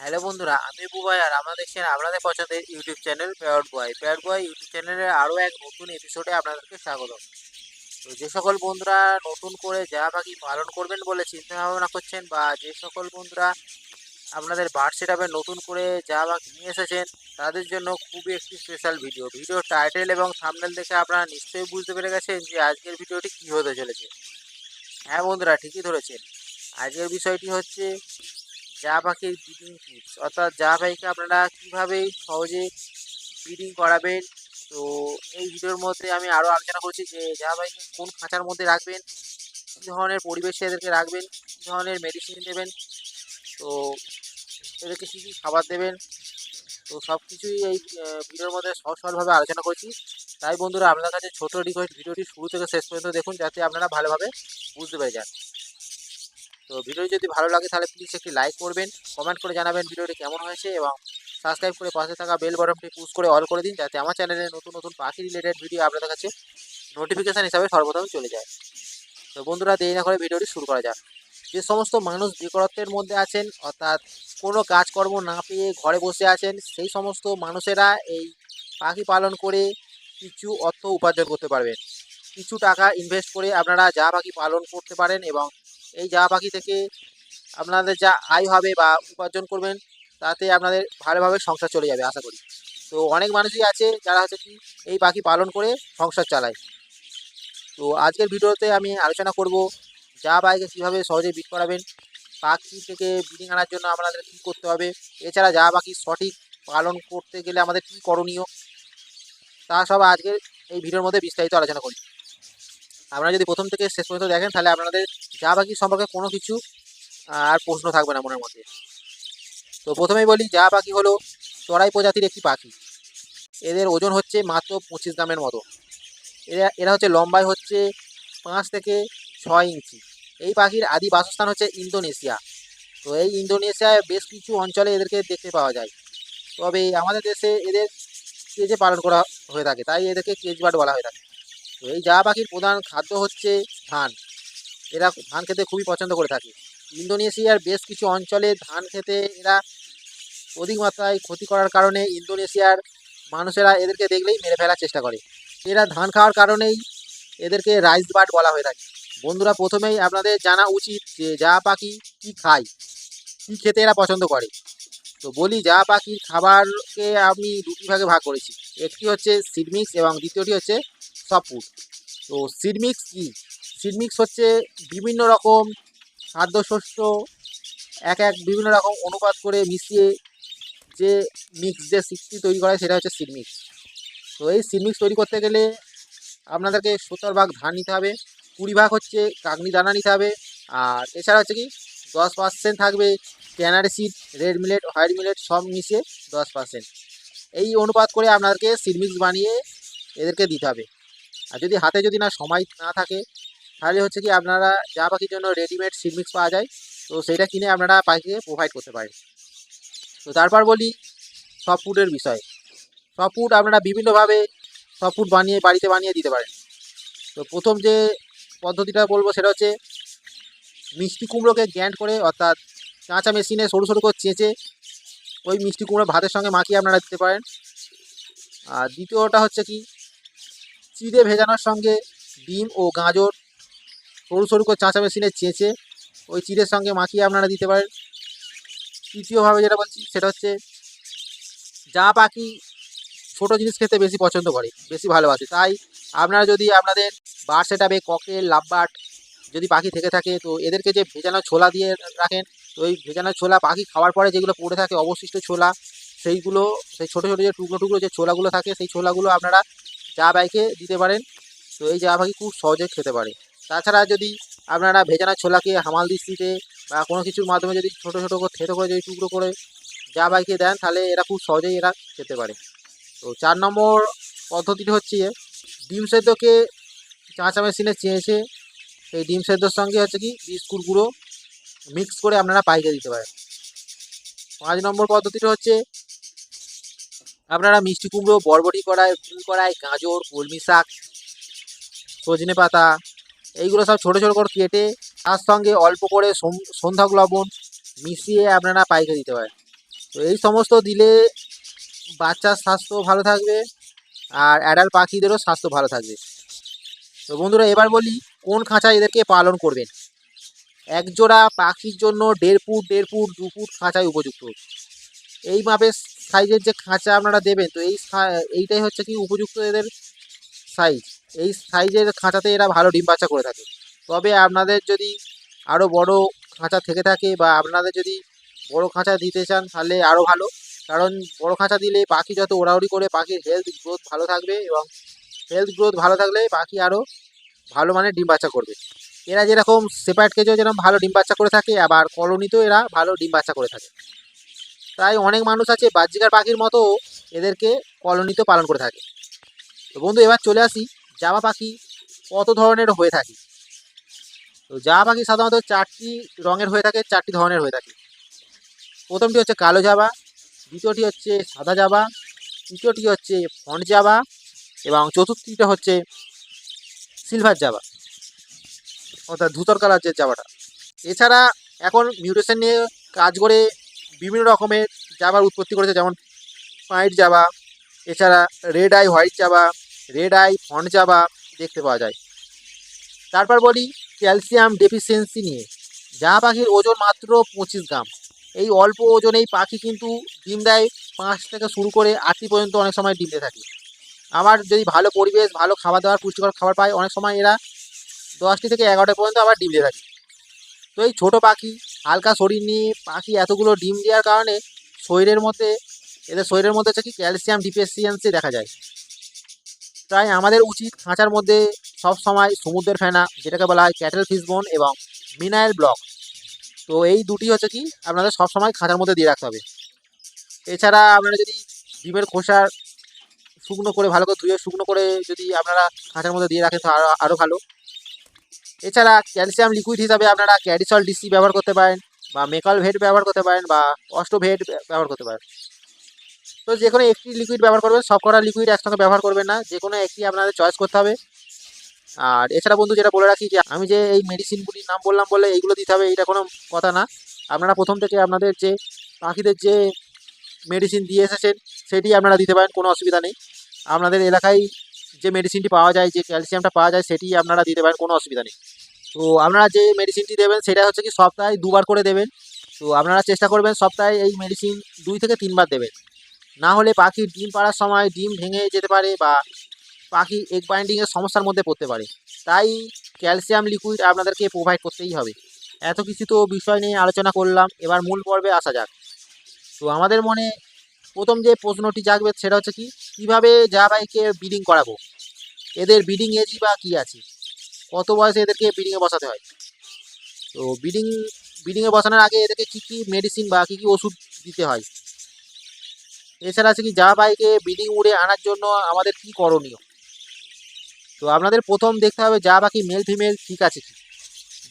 Hello বন্ধুরা, আমি বুবাই আর আপনারা দেখছেন আপনাদের পছন্দের YouTube channel pair boy pair boy YouTube চ্যানেলের আরও এক নতুন এপিসোডে আপনাদেরকে স্বাগত তো যে সকল বন্ধুরা নতুন করে যা পাখি পালন করবেন বলে চিন্তা ভাবনা করছেন বা যে সকল বন্ধুরা আপনাদের বার্ড সেট নতুন করে যা পাখি নিয়ে এসেছেন, তাদের জন্য খুবই একটি স্পেশাল ভিডিও ভিডিও টাইটেল এবং থাম্বনেল দেখে আপনারা নিশ্চয়ই বুঝতে পেরে গেছেন যে আজকের ভিডিওটি কী হতে চলেছে। হ্যাঁ বন্ধুরা, ঠিকই ধরেছেন। আজকের বিষয়টি হচ্ছে পাখির ব্রিডিং টিপস অর্থাৎ যা পাখিকে আপনারা কীভাবে সহজে ব্রিডিং করাবেন, তো এই ভিডিওর মধ্যে আমি আরও আলোচনা করছি যে যা পাখিকে কোন খাঁচার মধ্যে রাখবেন, কী ধরনের পরিবেশে এদেরকে রাখবেন, কী ধরনের মেডিসিন দেবেন, তো এদেরকে কী কী খাবার দেবেন, তো সব কিছুই এই ভিডিওর মধ্যে সহজ সরলভাবে আলোচনা করছি। তাই বন্ধুরা আপনার কাছে ছোটো রিকোয়েস্ট ভিডিওটি শুরু থেকে শেষ পর্যন্ত দেখুন, যাতে আপনারা ভালোভাবে বুঝতে পেরে যান। তো ভিডিও যদি ভালো লাগে তাহলে প্লিজ একটি লাইক করবেন কমেন্ট করে জানাবেন ভিডিওটি কেমন হয়েছে এবং সাবস্ক্রাইব করে পাশে থাকা বেল বাটনটি পুশ করে অল করে দিন যাতে আমার চ্যানেলে নতুন নতুন পাখি রিলেটেড ভিডিও আপনাদের কাছে নোটিফিকেশান হিসাবে সর্বপ্রথম চলে যায়। তো বন্ধুরা দেরি না করে ভিডিওটি শুরু করা যাক। যে সমস্ত মানুষ বেকারত্বের মধ্যে আছেন, অর্থাৎ কোনো কাজকর্ম না পেয়ে ঘরে বসে আছেন, সেই সমস্ত মানুষেরা এই পাখি পালন করে কিছু অর্থ উপার্জন করতে পারবেন। কিছু টাকা ইনভেস্ট করে আপনারা যা পাখি পালন করতে পারেন এবং এই যা পাখি থেকে আপনাদের যা আয় হবে বা উপার্জন করবেন, তাতে আপনাদের ভালোভাবে সংসার চলে যাবে, আশা করি। তো অনেক মানুষই আছে যারা হচ্ছে কি এই পাখি পালন করে সংসার চালায়। তো আজকের ভিডিওতে আমি আলোচনা করব যা পাখিকে কীভাবে সহজে বিট করাবেন, পাখি থেকে ব্রিডিং আনার জন্য আপনাদের কী করতে হবে, এছাড়া যা পাখি সঠিক পালন করতে গেলে আমাদের কী করণীয়, তা সব আজকের এই ভিডিওর মধ্যে বিস্তারিত আলোচনা করি। আপনারা যদি প্রথম থেকে শেষ পর্যন্ত দেখেন, তাহলে আপনাদের যা পাখি সম্পর্কে কোনো কিছু আর প্রশ্ন থাকবে না মনের মধ্যে। তো প্রথমেই বলি, যা পাখি হলো চড়াই প্রজাতির একটি পাখি। এদের ওজন হচ্ছে মাত্র পঁচিশ গ্রামের মতো। এরা এরা হচ্ছে লম্বায় হচ্ছে পাঁচ থেকে ছয় ইঞ্চি। এই পাখির আদি বাসস্থান হচ্ছে ইন্দোনেশিয়া। তো এই ইন্দোনেশিয়ায় বেশ কিছু অঞ্চলে এদেরকে দেখতে পাওয়া যায়। তবে আমাদের দেশে এদের কেজে পালন করা হয়ে থাকে। তাই এদেরকে কেজ বার্ড বলা হয়ে থাকে। তো এই যা পাখির প্রধান খাদ্য হচ্ছে ধান। এরা ধান খেতে খুবই পছন্দ করে থাকে। ইন্দোনেশিয়ার বেশ কিছু অঞ্চলে ধান খেতে এরা অধিক মাত্রায় ক্ষতি করার কারণে ইন্দোনেশিয়ার মানুষেরা এদেরকে দেখলেই মেরে ফেলার চেষ্টা করে। এরা ধান খাওয়ার কারণেই এদেরকে রাইস বার্ড বলা হয়ে থাকে। বন্ধুরা, প্রথমেই আপনাদের জানা উচিত যে যা পাখি কী খায়, কী খেতে এরা পছন্দ করে। তো বলি, যা পাখির খাবারকে আমি দুটি ভাগে ভাগ করেছি। একটি হচ্ছে সিডমিক্স এবং দ্বিতীয়টি হচ্ছে ফুড তো সিডমিক্স কী? সিডমিক্স হচ্ছে বিভিন্ন রকম খাদ্যশস্য, এক এক বিভিন্ন রকম অনুপাত করে মিশিয়ে যে মিক্স যে সিক্সটি তৈরি করা হয় সেটা হচ্ছে সিডমিক্স তো এই সিডমিক্স তৈরি করতে গেলে আপনাদেরকে সত্তর ভাগ ধান নিতে হবে, কুড়ি ভাগ হচ্ছে কাগনি দানা নিতে হবে, আর এছাড়া হচ্ছে কি দশ পার্সেন্ট থাকবে canary seed red millet white millet সব মিশিয়ে দশ পার্সেন্ট এই অনুপাত করে আপনাদেরকে সিডমিক্স বানিয়ে এদেরকে দিতে হবে। আর যদি হাতে যদি না সময় না থাকে, তাহলে হচ্ছে কি আপনারা যা পাখির জন্য রেডিমেড সিডমিক্স পাওয়া যায়। তো সেটা কিনে আপনারা পাখিকে প্রোভাইড করতে পারেন। তো তারপর বলি সব ফুডের বিষয়। সব ফুড আপনারা বিভিন্নভাবে সব ফুড বানিয়ে, বাড়িতে বানিয়ে দিতে পারেন। তো প্রথম যে পদ্ধতিটা বলব সেটা হচ্ছে মিষ্টি কুমড়োকে গ্যান্ড করে, অর্থাৎ কাঁচা মেশিনে সরু সরু করে চেঁচে ওই মিষ্টি কুমড়ো ভাতের সঙ্গে মাখিয়ে আপনারা দিতে পারেন। আর দ্বিতীয়টা হচ্ছে কি চিড়ে ভেজানোর সঙ্গে ডিম ও গাজর সরু সরু করে চাঁচা মেশিনে চেঁচে ওই চিড়ের সঙ্গে মাখিয়ে আপনারা দিতে পারেন। তৃতীয়ভাবে যেটা বলছি, সেটা হচ্ছে যা পাখি ছোটো জিনিস খেতে বেশি পছন্দ করে, বেশি ভালোবাসে, তাই আপনারা যদি আপনাদের বার সেটাবে ককেল লাভবাট যদি পাখি থেকে থাকে, তো এদেরকে যে ভেজানো ছোলা দিয়ে রাখেন, তো ওই ভেজানো ছোলা পাখি খাওয়ার পরে যেগুলো পড়ে থাকে অবশিষ্ট ছোলা, সেইগুলো, সেই ছোটো ছোটো যে টুকরো টুকরো যে ছোলাগুলো থাকে, সেই ছোলাগুলো আপনারা চা বাইকে দিতে পারেন। তো এই চা পাখি খুব সহজে খেতে পারে। তাছাড়া যদি আপনারা ভেজানা ছোলাকে হামাল দিস্তিতে বা কোনো কিছুর মাধ্যমে যদি ছোটো ছোটো করে থেতো করে যদি টুকরো করে চা বাইকে দেন, তাহলে এরা খুব সহজেই এরা খেতে পারে। তো চার নম্বর পদ্ধতিটি হচ্ছে ডিম সেদ্ধকে চাঁচা মেশিনে চেয়েছে সেই ডিম সেদ্ধর সঙ্গে হচ্ছে কি বিস্কুট গুঁড়ো মিক্স করে আপনারা পাইকে দিতে পারেন। পাঁচ নম্বর পদ্ধতিটা হচ্ছে আপনারা মিষ্টি কুমড়ো, বরবটি কড়াই, ফুল কড়াই, গাজর, কলমি শাক, সজনে পাতা, এইগুলো সব ছোটো ছোটো করে কেটে, তার সঙ্গে অল্প করে সন্ধ্যাক লবণ মিশিয়ে আপনারা পাইকে দিতে পারেন। তো এই সমস্ত দিলে বাচ্চার স্বাস্থ্য ভালো থাকবে আর অ্যাডাল্ট পাখিদেরও স্বাস্থ্য ভালো থাকবে। তো বন্ধুরা, এবার বলি কোন খাঁচা এদেরকে পালন করবেন? এক জোড়া পাখির জন্য দেড় ফুট দেড় ফুট, দু ফুট খাঁচাই উপযুক্ত। এই মাপের সাইজের যে খাঁচা আপনারা দেবেন, তো এই এইটাই হচ্ছে কি উপযুক্ত এদের সাইজ। এই সাইজের খাঁচাতে এরা ভালো ডিম বাচ্চা করে থাকে। তবে আপনাদের যদি আরও বড় খাঁচা থেকে থাকে বা আপনাদের যদি বড় খাঁচা দিতে চান, তাহলে আরও ভালো। কারণ বড় খাঁচা দিলে পাখি যত ওড়াউড়ি করে, পাখির হেলথ গ্রোথ ভালো থাকবে এবং হেলথ গ্রোথ ভালো থাকলে পাখি আরও ভালো মানের ডিম বাচ্চা করবে। এরা যেরকম সেপারেট কেজেও যেরকম ভালো ডিম বাচ্চা করে থাকে, আবার কলোনিতেও এরা ভালো ডিম বাচ্চা করে থাকে। তাই অনেক মানুষ আছে বাহ্যিকার পাখির মতো এদেরকে কলোনিতেও পালন করে থাকে। তো বন্ধু, এবার চলে আসি জামা পাখি কত ধরনের হয়ে থাকে। তো জামা পাখি সাধারণত চারটি রঙের হয়ে থাকে, চারটি ধরনের হয়ে থাকে। প্রথমটি হচ্ছে কালো জাবা, দ্বিতীয়টি হচ্ছে সাদা জাবা, তৃতীয়টি হচ্ছে ফন্ট জাবা, এবং চতুর্থটিটা হচ্ছে সিলভার জাবা, অর্থাৎ ধূতর কালার যে জাবাটা। এছাড়া এখন মিউটেশন নিয়ে কাজ করে বিভিন্ন রকমের জাবার উৎপত্তি করেছে, যেমন হোয়াইট জাবা, এছাড়া রেড আই, হোয়াইট জাবা, রেড আই ফন্ট জাবা দেখতে পাওয়া যায়। তারপর বলি ক্যালসিয়াম ডেফিসিয়েন্সি নিয়ে। যা পাখির ওজন মাত্র পঁচিশ গ্রাম। এই অল্প ওজনেই পাখি কিন্তু ডিম দেয় পাঁচ থেকে শুরু করে আটটি পর্যন্ত অনেক সময় ডিম দিয়ে থাকে। আবার যদি ভালো পরিবেশ, ভালো খাবার দাবার পুষ্টিকর খাবার পায়, অনেক সময় এরা দশটি থেকে এগারোটা পর্যন্ত আবার ডিম দিয়ে থাকে। তো এই ছোটো পাখি, হালকা শরীর নিয়ে পাখি এতগুলো ডিম দেওয়ার কারণে শরীরের মধ্যে, এদের শরীরের মধ্যে হচ্ছে কি ক্যালসিয়াম ডিফিসিয়েন্সি দেখা যায়। তাই আমাদের উচিত খাঁচার মধ্যে সব সময় সমুদ্রের ফেনা, যেটাকে বলা হয় ক্যাটেল ফিশ বোন এবং মিনারেল ব্লক। তো এই দুটি হচ্ছে কি আপনাদের সব সময় খাঁচার মধ্যে দিয়ে রাখতে হবে। এছাড়া আপনারা যদি ডিমের খোসার শুকনো করে, ভালো করে ধুয়ে শুকনো করে যদি আপনারা খাঁচার মধ্যে দিয়ে রাখেন, তো আরও আরও ভালো। এছাড়া ক্যালসিয়াম লিকুইড হিসাবে আপনারা ক্যাডিসল ডিসি ব্যবহার করতে পারেন, বা মেকাল ভেট ব্যবহার করতে পারেন, বা অস্টোভেট ব্যবহার করতে পারেন। তো যে কোনো একটি লিকুইড ব্যবহার করবেন, সব কটা লিকুইড একসঙ্গে ব্যবহার করবেন না, যে কোনো একটি আপনাদের চয়েস করতে হবে। আর এছাড়া বন্ধু যেটা বলে রাখি যে, আমি যে এই মেডিসিনগুলির নাম বললাম বলে এইগুলো দিতে হবে এটা কোনো কথা না। আপনারা প্রথম থেকে আপনাদের যে পাখিদের যে মেডিসিন দিয়ে এসেছেন, সেটি আপনারা দিতে পারেন, কোনো অসুবিধা নেই। আপনাদের এলাকায় যে মেডিসিনটি পাওয়া যায়, যে ক্যালসিয়ামটা পাওয়া যায়, সেটি আপনারা দিতে পারেন, কোনো অসুবিধা নেই। তো আপনারা যে মেডিসিনটি দেবেন, সেটা হচ্ছে কি সপ্তাহে দুবার করে দেবেন। তো আপনারা চেষ্টা করবেন সপ্তাহে এই মেডিসিন দুই থেকে তিনবার দেবেন। না হলে পাখির ডিম পাড়ার সময় ডিম ভেঙে যেতে পারে বা পাখি এগ বাইন্ডিংয়ের সমস্যার মধ্যে পড়তে পারে। তাই ক্যালসিয়াম লিকুইড আপনাদেরকে প্রোভাইড করতেই হবে। এত কিছু তো বিষয় নিয়ে আলোচনা করলাম। এবার মূল পর্বে আসা যাক। তো আমাদের মনে প্রথম যে প্রশ্নটি জাগবে সেটা হচ্ছে কি, কীভাবে যা বাইকে ব্রিডিং করাবো? এদের ব্রিডিং এজই বা কী আছে? কত বয়সে এদেরকে ব্রিডিংয়ে বসাতে হয়? তো ব্রিডিং ব্রিডিংয়ে বসানোর আগে এদেরকে কী কী মেডিসিন বা কী কী ওষুধ দিতে হয়? এছাড়া আছে কি যা বাইকে ব্রিডিং উড়ে আনার জন্য আমাদের কি করণীয়? তো আপনাদের প্রথম দেখতে হবে যা পাখি মেল ফিমেল ঠিক আছে কি?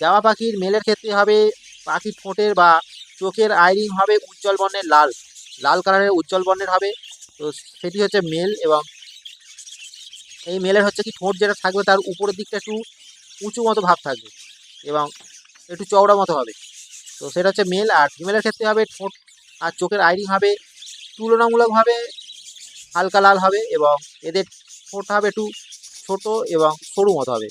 জামা পাখির মেলের ক্ষেত্রে হবে পাখির ঠোঁটের বা চোখের আইরিং হবে উজ্জ্বল বর্ণের লাল। লাল কালারের উজ্জ্বল বর্ণের হবে। তো সেটি হচ্ছে মেল এবং এই মেলের হচ্ছে কি ঠোঁট যেটা থাকবে তার উপরের দিকটা একটু উঁচু মতো ভাব থাকবে এবং একটু চওড়া মতো হবে। তো সেটা হচ্ছে মেল আর ফিমেলের ক্ষেত্রে হবে ঠোঁট আর চোখের আইরিং হবে তুলনামূলকভাবে হালকা লাল হবে এবং এদের ঠোঁট হবে একটু ছোট এবং সরু মতো হবে।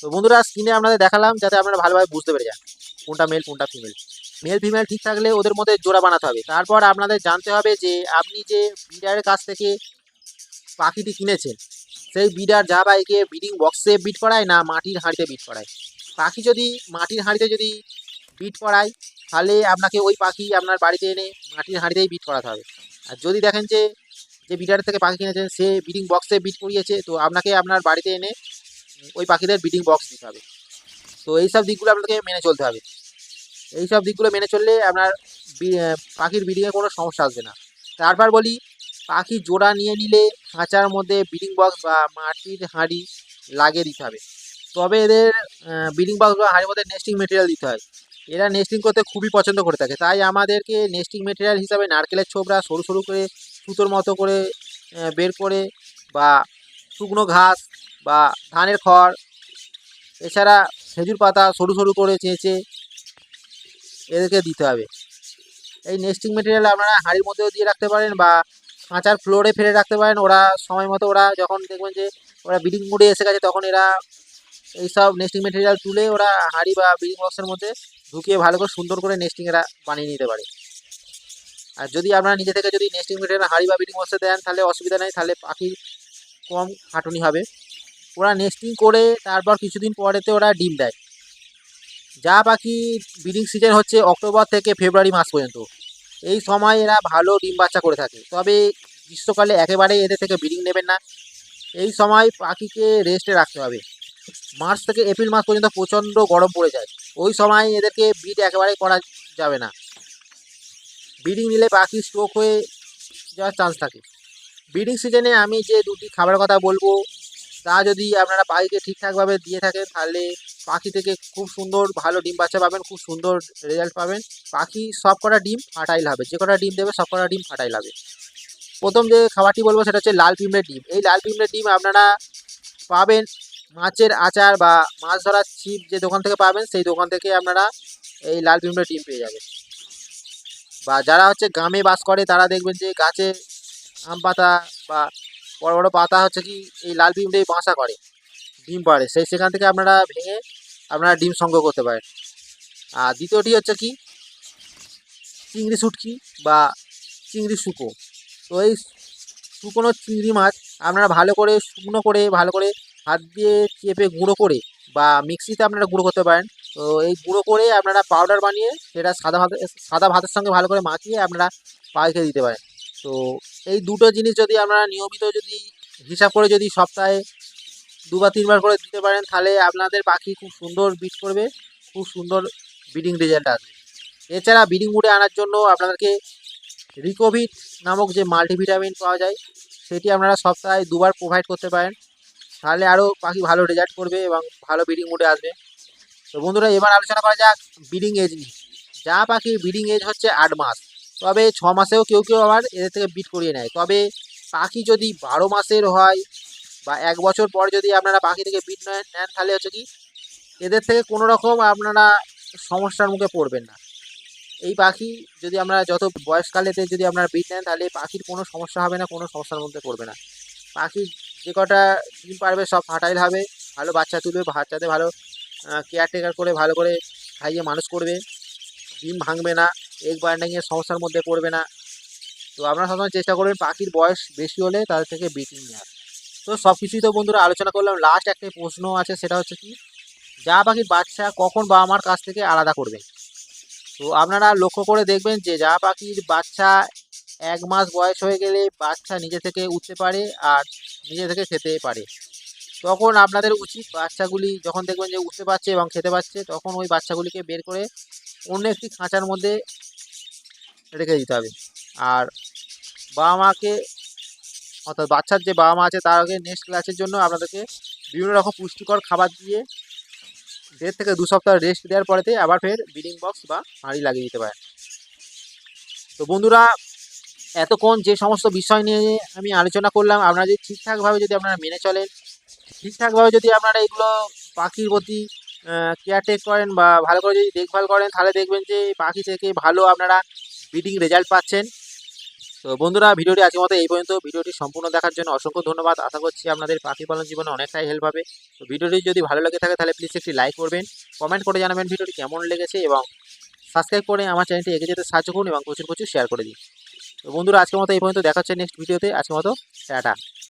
তো বন্ধুরা স্ক্রিনে আপনাদের দেখালাম যাতে আপনারা ভালোভাবে বুঝতে পেরে যান কোনটা মেল, কোনটা ফিমেল। মেল ফিমেল ঠিক থাকলে ওদের মধ্যে জোড়া বানাতে হবে। তারপর আপনাদের জানতে হবে যে, আপনি যে ব্রিডারের কাছ থেকে পাখিটি কিনেছেন, সেই ব্রিডার যা বাইকে ব্রিডিং বক্সে বিট করায় না মাটির হাঁড়িতে বিট করায়। পাখি যদি মাটির হাঁড়িতে যদি বিট করায়, তাহলে আপনাকে ওই পাখি আপনার বাড়িতে এনে মাটির হাঁড়িতেই বিট করাতে হবে। আর যদি দেখেন যে যে বিডারের থেকে পাখি কিনেছেন, সে ব্রিডিং বক্সে বিট করিয়েছে, তো আপনাকে আপনার বাড়িতে এনে ওই পাখিদের ব্রিডিং বক্স দিতে হবে। তো এই সব দিকগুলো আপনাকে মেনে চলতে হবে। এই সব দিকগুলো মেনে চললে আপনার পাখির ব্রিডিংয়ে কোনো সমস্যা আসবে না। তারপর বলি, পাখি জোড়া নিয়ে নিলে খাঁচার মধ্যে ব্রিডিং বক্স বা মাটির হাঁড়ি লাগিয়ে দিতে হবে। তবে এদের ব্রিডিং বক্স বা হাঁড়ির মধ্যে নেস্টিং মেটেরিয়াল দিতে হয়। এরা নেস্টিং করতে খুবই পছন্দ করে থাকে। তাই আমাদেরকে নেস্টিং মেটেরিয়াল হিসাবে নারকেলের ছোবড়া সরু সরু করে, সুতোর মতো করে বের করে বা শুকনো ঘাস বা ধানের খড়, এছাড়া খেজুর পাতা সরু সরু করে চেঁচে এদেরকে দিতে হবে। এই নেস্টিং মেটেরিয়াল আপনারা হাঁড়ির মধ্যেও দিয়ে রাখতে পারেন বা কাঁচার ফ্লোরে ফেলে রাখতে পারেন। ওরা সময় মতো ওরা যখন দেখবেন যে ওরা ব্রিডিং মুডে এসে গেছে, তখন এরা এইসব নেস্টিং মেটেরিয়াল তুলে ওরা হাঁড়ি বা ব্রিডিং বক্সের মধ্যে ঢুকিয়ে ভালো করে সুন্দর করে নেস্টিং এরা বানিয়ে নিতে পারে। আর যদি আপনারা নিজে থেকে যদি নেস্টিং মেটেরিয়াল হাঁড়ি বা ব্রিডিং বক্সে দেন, তাহলে অসুবিধা নেই। তাহলে পাখির কম খাটুনি হবে। ওরা নেস্টিং করে তারপর কিছুদিন পরেতে ওরা ডিম দেয়। যা পাখি ব্রিডিং সিজন হচ্ছে অক্টোবর থেকে ফেব্রুয়ারি মাস পর্যন্ত। এই সময় এরা ভালো ডিম বাচ্চা করে থাকে। তবে গ্রীষ্মকালে একেবারে এদের থেকে ব্রিডিং নেবেন না। এই সময় পাখিকে রেস্টে রাখতে হবে। মার্চ থেকে এপ্রিল মাস পর্যন্ত প্রচণ্ড গরম পড়ে যায়। ওই সময় এদেরকে ব্রিড একেবারে করা যাবে না। ব্রিডিং নিলে পাখি স্ট্রোক হয়ে যাওয়ার চান্স থাকে। ব্রিডিং সিজনে আমি যে দুটি খাবারের কথা বলব, তা যদি আপনারা পাখিকে ঠিকঠাকভাবে দিয়ে থাকেন, তাহলে পাখি থেকে খুব সুন্দর, ভালো ডিম বাচ্চা পাবেন, খুব সুন্দর রেজাল্ট পাবেন। পাখি সব কটা ডিম ফাটাইল হবে যে কটা ডিম দেবে সব কটা ডিম ফাটাইল হবে প্রথম যে খাবারটি বলব সেটা হচ্ছে লাল পিঁমড়ের ডিম। এই লাল পিঁমড়ের ডিম আপনারা পাবেন মাছের আচার বা মাছ ধরার ছিপ যে দোকান থেকে পাবেন, সেই দোকান থেকে আপনারা এই লাল পিঁমড়ের ডিম পেয়ে যাবেন। বা যারা হচ্ছে গ্রামে বাস করে, তারা দেখবেন যে গাছে আম পাতা বা বড় বড় পাতা হচ্ছে কি, এই লাল পিঁমড়ে বাসা করে, ডিম পাড়ে। সেই সেখান থেকে আপনারা ভেঙে আপনারা ডিম সংগ্রহ করতে পারেন। আর দ্বিতীয়টি হচ্ছে কি? চিংড়ি শুটকি বা চিংড়ি শুকো। তো এই শুকনো চিংড়ি মাছ আপনারা ভালো করে শুকনো করে, ভালো করে হাত দিয়ে চেপে গুঁড়ো করে বা মিক্সিতে আপনারা গুঁড়ো করতে পারেন। তো এই গুঁড়ো করে আপনারা পাউডার বানিয়ে সেটা সাদা ভাত, সাদা ভাতের সঙ্গে ভালো করে মাখিয়ে আপনারা পাখিকে দিতে পারেন। তো এই দুটো জিনিস যদি আপনারা নিয়মিত যদি হিসাব করে যদি সপ্তাহে দুবার, তিনবার করে দিতে পারেন, তাহলে আপনাদের পাখি খুব সুন্দর বিট করবে, খুব সুন্দর ব্রিডিং রেজাল্ট আসবে। এছাড়া ব্রিডিং মুডে আনার জন্য আপনাদেরকে রিকোভিট নামক যে মাল্টিভিটামিন পাওয়া যায়, সেটি আপনারা সপ্তাহে দুবার প্রোভাইড করতে পারেন, তাহলে আরও পাখি ভালো রেজাল্ট করবে এবং ভালো ব্রিডিং মুডে আসবে। তো বন্ধুরা, এবার আলোচনা করা যাক ব্রিডিং এজ নিয়ে। যা পাখির ব্রিডিং এজ হচ্ছে আট মাস, তবে ছ মাসেও কেউ কেউ আবার এদের থেকে বিট করিয়ে নেয়। তবে পাখি যদি বারো মাসের হয় বা এক বছর পর যদি আপনারা পাখি থেকে বিট নেন তাহলে হচ্ছে কি এদের থেকে কোনো রকম আপনারা সমস্যার মুখে পড়বেন না। এই পাখি যদি আমরা যত বয়সকালেতে যদি আপনারা বিট নেন, তাহলে পাখির কোনো সমস্যা হবে না, কোনো সমস্যার মধ্যে পড়বে না। পাখি যে কটা ডিম পারবে সব ফার্টাইল হবে, ভালো বাচ্চা তুলবে বাচ্চাতে ভালো কেয়ারটেকার করে ভালো করে খাইয়ে মানুষ করবে। ডিম ভাঙবে না এগ বার্নিংয়ের সমস্যার মধ্যে পড়বে না। তো আপনারা সবসময় চেষ্টা করবেন পাখির বয়স বেশি হলে তাদের থেকে বিটিং নেওয়ার। তো সব কিছুই তো বন্ধুরা আলোচনা করলাম। লাস্ট একটা প্রশ্ন আছে, সেটা হচ্ছে কি? যা পাখির বাচ্চা কখন বাবা মার কাছ থেকে আলাদা করবেন তো আপনারা লক্ষ্য করে দেখবেন যে, যা পাখির বাচ্চা এক মাস বয়স হয়ে গেলে বাচ্চা নিজে থেকে উঠতে পারে আর নিজে থেকে খেতে পারে। তখন আপনাদের উচিত বাচ্চাগুলি যখন দেখবেন যে উঠতে পারছে এবং খেতে পারছে, তখন ওই বাচ্চাগুলিকে বের করে অন্য একটি খাঁচার মধ্যে রেখে দিতে হবে। আর বাবা মাকে অর্থাৎ বাচ্চার যে বাবা মা আছে তার আগে নেক্সট ক্লাসের জন্য আপনাদেরকে বিভিন্ন রকম পুষ্টিকর খাবার দিয়ে দেড় থেকে দু সপ্তাহ রেস্ট দেওয়ার পরেতে আবার ফের ব্রিডিং বক্স বা হাঁড়ি লাগিয়ে দিতে পারেন। তো বন্ধুরা, এতক্ষণ যে সমস্ত বিষয় নিয়ে আমি আলোচনা করলাম, আপনারা যদি ঠিকঠাকভাবে যদি আপনারা মেনে চলেন, ঠিকঠাকভাবে যদি আপনারা এগুলো পাখির প্রতি কেয়ারটেক করেন বা ভালো করে যদি দেখভাল করেন, তাহলে দেখবেন যে পাখি থেকে ভালো আপনারা ব্রিডিং রেজাল্ট পাচ্ছেন। তো বন্ধুরা, ভিডিওটি আজকের মতো এই পর্যন্ত। ভিডিওটি সম্পূর্ণ দেখার জন্য অসংখ্য ধন্যবাদ। আশা করছি আপনাদের পাখি পালন জীবনে অনেকটাই হেল্প হবে। তো ভিডিওটি যদি ভালো লেগে থাকে, তাহলে প্লিজ একটি লাইক করবেন। কমেন্ট করে জানাবেন ভিডিওটি কেমন লেগেছে এবং সাবস্ক্রাইব করে আমার চ্যানেলটি এগিয়ে যেতে সাহায্য করুন এবং প্রচুর প্রচুর শেয়ার করে দিন। তো বন্ধুরা, আজকের মতো এই পর্যন্ত। দেখা হচ্ছে নেক্সট ভিডিওতে আজকের মতো, টাটা।